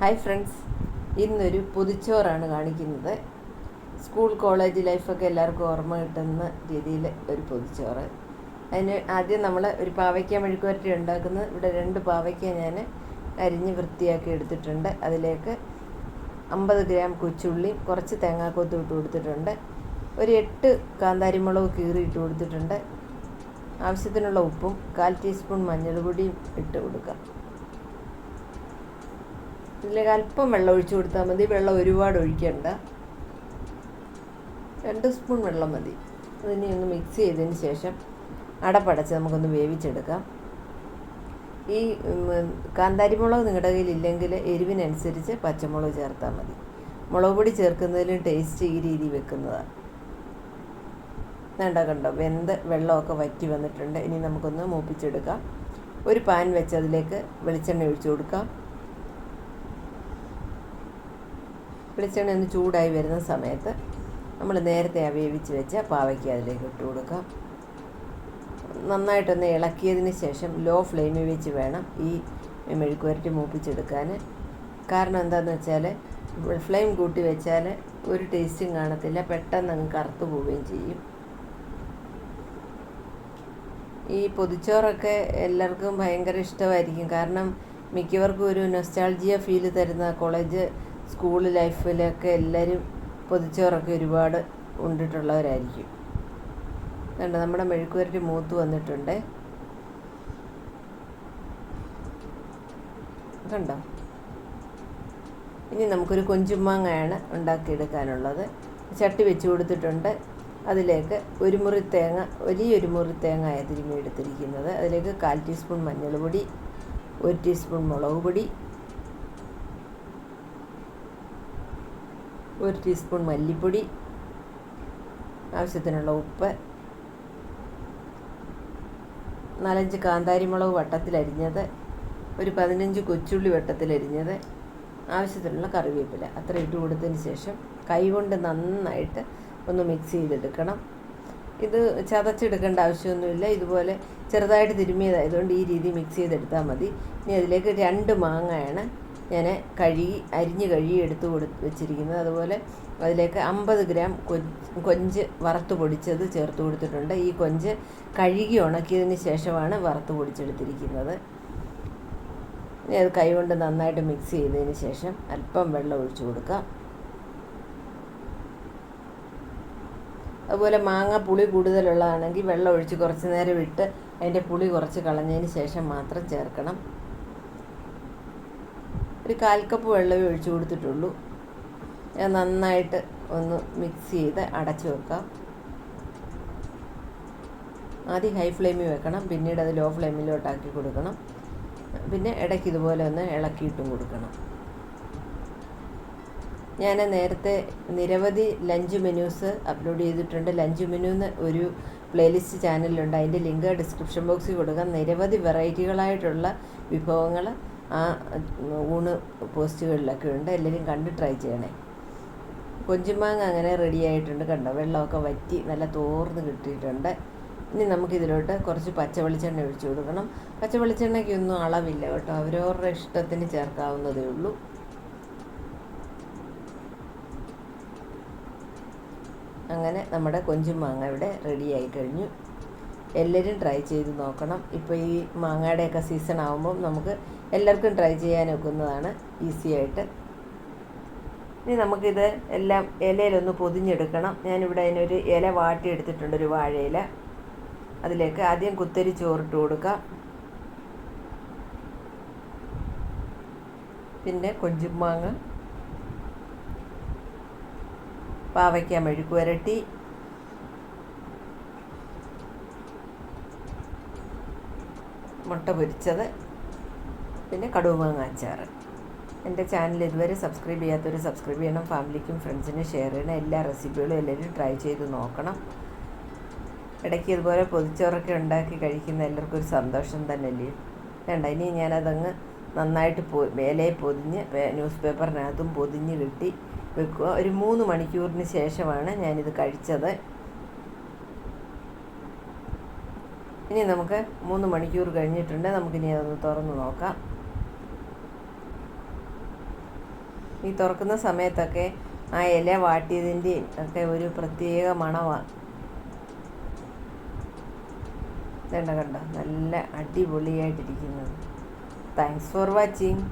Hi friends ഇന്നൊരു പൊതിച്ചോറാണ് കാണിക്കുന്നത്. School college ലൈഫൊക്കെ എല്ലാവർക്കും ഓർമ്മ കിട്ടുന്ന രീതിയിൽ ഒരു പൊതിച്ചോറ്. അതിന് ആദ്യം നമ്മൾ ഒരു പാവയ്ക്ക മെഴുക്കുവരട്ടി ഉണ്ടാക്കുന്നത്. ഇവിടെ രണ്ട് പാവയ്ക്ക ഞാൻ അരിഞ്ഞ് വൃത്തിയാക്കി എടുത്തിട്ടുണ്ട്. അതിലേക്ക് അമ്പത് ഗ്രാം കൊച്ചുള്ളി കുറച്ച് തേങ്ങാക്കൊത്ത് ഇട്ട് കൊടുത്തിട്ടുണ്ട്. ഒരു എട്ട് കാന്താരിമുളക് കീറി ഇട്ട് കൊടുത്തിട്ടുണ്ട്. ആവശ്യത്തിനുള്ള ഉപ്പും കാൽ ടീസ്പൂൺ മഞ്ഞൾപ്പൊടിയും ഇട്ട് കൊടുക്കാം ഇതിലേക്ക് അല്പം വെള്ളം ഒഴിച്ചു കൊടുത്താൽ മതി. വെള്ളം ഒരുപാട് ഒഴിക്കണ്ട. രണ്ട് സ്പൂൺ വെള്ളം മതി. അതിനെ ഒന്ന് മിക്സ് ചെയ്തതിന് ശേഷം അടപ്പടച്ച് നമുക്കൊന്ന് വേവിച്ചെടുക്കാം. ഈ കാന്താരി കാന്താരിമുളക് നിങ്ങളുടെ കയ്യിൽ ഇല്ലെങ്കിൽ എരിവിനനുസരിച്ച് പച്ചമുളക് ചേർത്താൽ മതി. മുളക് പൊടി ചേർക്കുന്നതിലും ടേസ്റ്റ് ഈ രീതി വെക്കുന്നതാണ് വേണ്ട കണ്ടോ? വെന്ത് വെള്ളമൊക്കെ വറ്റി വന്നിട്ടുണ്ട്. ഇനി നമുക്കൊന്ന് മൂപ്പിച്ചെടുക്കാം. ഒരു പാൻ വെച്ച് അതിലേക്ക് വെളിച്ചെണ്ണ ഒഴിച്ചു കൊടുക്കാം. വെളിച്ചെണ്ണ ഒന്ന് ചൂടായി വരുന്ന സമയത്ത് നമ്മൾ നേരത്തെ വേവിച്ച് വെച്ച പാവയ്ക്ക് അതിലേക്ക് ഇട്ട് കൊടുക്കാം. നന്നായിട്ടൊന്ന് ഇളക്കിയതിന് ശേഷം ലോ ഫ്ലെയിമിൽ വെച്ച് വേണം ഈ മെഴുക്കുവരട്ടി മൂപ്പിച്ചെടുക്കാൻ. കാരണം എന്താണെന്ന് വെച്ചാൽ ഫ്ലെയിം കൂട്ടി വെച്ചാൽ ഒരു ടേസ്റ്റും കാണത്തില്ല പെട്ടെന്ന് അങ്ങ് കറുത്തു പോവുകയും ചെയ്യും. ഈ പൊതിച്ചോറൊക്കെ എല്ലാവർക്കും ഭയങ്കര ഇഷ്ടമായിരിക്കും. കാരണം മിക്കവർക്കും ഒരു നൊസ്റ്റാൾജിയ ഫീൽ തരുന്ന കോളേജ് സ്കൂൾ ലൈഫിലൊക്കെ എല്ലാവരും പൊതിച്ചോറൊക്കെ ഒരുപാട് ഉണ്ടിട്ടുള്ളവരായിരിക്കും കണ്ടോ നമ്മുടെ മെഴുക്കുവരട്ടി മൂത്ത് വന്നിട്ടുണ്ട്. കണ്ടോ? ഇനി നമുക്കൊരു കൊഞ്ചുമാങ്ങയാണ് ഉണ്ടാക്കിയെടുക്കാനുള്ളത്. ചട്ടി വെച്ച് കൊടുത്തിട്ടുണ്ട്. അതിലേക്ക് ഒരു മുറി തേങ്ങ വലിയൊരു മുറി തേങ്ങ തിരുമ്മി എടുത്തിരിക്കുന്നത്. അതിലേക്ക് കാൽ ടീസ്പൂൺ മഞ്ഞൾപ്പൊടി ഒരു ടീസ്പൂൺ മുളക് പൊടി ഒരു ടീസ്പൂൺ മല്ലിപ്പൊടി ആവശ്യത്തിനുള്ള ഉപ്പ് നാലഞ്ച് കാന്താരിമുളക് വട്ടത്തിലരിഞ്ഞത് ഒരു പതിനഞ്ച് കൊച്ചുള്ളി വട്ടത്തിലരിഞ്ഞത് ആവശ്യത്തിനുള്ള കറിവേപ്പില. അത്ര ഇട്ട് കൊടുത്തതിന് ശേഷം കൈകൊണ്ട് നന്നായിട്ട് ഒന്ന് മിക്സ് ചെയ്തെടുക്കണം. ഇത് ചതച്ചെടുക്കേണ്ട ആവശ്യമൊന്നുമില്ല. ഇതുപോലെ ചെറുതായിട്ട് തിരുമ്മിയതായതുകൊണ്ട് ഈ രീതി മിക്സ് ചെയ്തെടുത്താൽ മതി. ഇനി അതിലേക്ക് രണ്ട് മാങ്ങയാണ് ഞാൻ കഴുകി അരിഞ്ഞ് കഴുകി എടുത്ത് കൊടു വെച്ചിരിക്കുന്നത് അതുപോലെ അതിലേക്ക് അമ്പത് ഗ്രാം കൊഞ്ച് വറുത്ത് പൊടിച്ചത് ചേർത്ത് കൊടുത്തിട്ടുണ്ട്. ഈ കൊഞ്ച് കഴുകി ഉണക്കിയതിന് ശേഷമാണ് വറുത്ത് പൊടിച്ചെടുത്തിരിക്കുന്നത്. ഇനി അത് കൈകൊണ്ട് നന്നായിട്ട് മിക്സ് ചെയ്തതിന് ശേഷം അല്പം വെള്ളം ഒഴിച്ചു കൊടുക്കാം. അതുപോലെ മാങ്ങ പുളി കൂടുതലുള്ളതാണെങ്കിൽ വെള്ളം ഒഴിച്ച് കുറച്ച് നേരം ഇട്ട് അതിന്റെ പുളി കുറച്ച് കളഞ്ഞതിന് ശേഷം മാത്രം ചേർക്കണം. ഒരു കാൽ കപ്പ് വെള്ളമേ ഒഴിച്ചു കൊടുത്തിട്ടുള്ളൂ. നന്നായിട്ട് ഒന്ന് മിക്സ് ചെയ്ത് അടച്ചു വെക്കാം. ആദ്യം ഹൈ ഫ്ലെയിമിൽ വെക്കണം പിന്നീട് അത് ലോ ഫ്ലെയിമിലോട്ടാക്കി കൊടുക്കണം. പിന്നെ ഇടയ്ക്ക് ഇതുപോലെ ഒന്ന് ഇളക്കിയിട്ടും കൊടുക്കണം. ഞാൻ നേരത്തെ നിരവധി ലഞ്ച് മെനൂസ് അപ്ലോഡ് ചെയ്തിട്ടുണ്ട്. ലഞ്ച് മെനു എന്ന് ഒരു പ്ലേലിസ്റ്റ് ചാനലിലുണ്ട് അതിന്റെ ലിങ്ക് ഡിസ്ക്രിപ്ഷൻ ബോക്സിൽ കൊടുക്കാം. നിരവധി വെറൈറ്റികളായിട്ടുള്ള വിഭവങ്ങൾ ആ ഊണ് പോസ്റ്റുകളിലൊക്കെ ഉണ്ട്. എല്ലാവരും കണ്ട് ട്രൈ ചെയ്യണേ. കൊഞ്ചുമാങ്ങ അങ്ങനെ റെഡി ആയിട്ടുണ്ട് കണ്ടോ? വെള്ളമൊക്കെ വറ്റി നല്ല തോർന്ന് കിട്ടിയിട്ടുണ്ട്. ഇനി നമുക്കിതിലോട്ട് കുറച്ച് പച്ച വെളിച്ചെണ്ണ ഒഴിച്ചു കൊടുക്കണം. പച്ച വെളിച്ചെണ്ണയ്ക്കൊന്നും അളവില്ല കേട്ടോ. അവരവരുടെ ഇഷ്ടത്തിന് ചേർക്കാവുന്നതേ ഉള്ളൂ. അങ്ങനെ നമ്മുടെ കൊഞ്ചുമാങ്ങ ഇവിടെ റെഡിയായി കഴിഞ്ഞു. എല്ലാവരും ട്രൈ ചെയ്ത് നോക്കണം. ഇപ്പോൾ ഈ മാങ്ങയുടെയൊക്കെ സീസൺ ആകുമ്പോൾ നമുക്ക് എല്ലാവർക്കും ട്രൈ ചെയ്യാൻ ഒക്കുന്നതാണ് ഈസി ആയിട്ട്. ഇനി നമുക്കിത് എല്ലാം ഇലയിലൊന്ന് പൊതിഞ്ഞെടുക്കണം. ഞാനിവിടെ അതിനൊരു ഇല വാട്ടി എടുത്തിട്ടുണ്ട് ഒരു വാഴയില. അതിലേക്ക് ആദ്യം കുത്തരി ചോറിട്ട് കൊടുക്കാം. പിന്നെ കൊഞ്ചുമാങ്ങ പാവയ്ക്ക മെഴുക്ക് മുട്ട പൊരിച്ചത് പിന്നെ കടുമാങ്ങ അച്ചാർ എന്റെ ചാനൽ ഇതുവരെ സബ്സ്ക്രൈബ് ചെയ്യാത്തവർ സബ്സ്ക്രൈബ് ചെയ്യണം ഫാമിലിക്കും ഫ്രണ്ട്സിനും ഷെയർ ചെയ്യണം എല്ലാ റെസിപ്പികളും എല്ലാവരും ട്രൈ ചെയ്ത് നോക്കണം. ഇടയ്ക്ക് ഇതുപോലെ പൊതിച്ചോറൊക്കെ ഉണ്ടാക്കി കഴിക്കുന്ന എല്ലാവർക്കും ഒരു സന്തോഷം തന്നെയല്ലേ? വേണ്ട ഇനി ഞാനതങ്ങ് നന്നായിട്ട് പൊ വേലയെ പൊതിഞ്ഞ് ന്യൂസ് പേപ്പറിനകത്തും പൊതിഞ്ഞ് കിട്ടി വെക്കുക. ഒരു മൂന്ന് മണിക്കൂറിന് ശേഷമാണ് ഞാനിത് കഴിച്ചത്. ഇനി നമുക്ക് മൂന്ന് മണിക്കൂർ കഴിഞ്ഞിട്ടുണ്ട്. നമുക്കിനി അതൊന്ന് തുറന്ന് നോക്കാം. ഈ തുറക്കുന്ന സമയത്തൊക്കെ ആ ഇല വാട്ടിയതിന്റെയും ഒക്കെ ഒരു പ്രത്യേക മണമാണ് കണ്ടോ? നല്ല അടിപൊളിയായിട്ടിരിക്കുന്നത്. Thanks for watching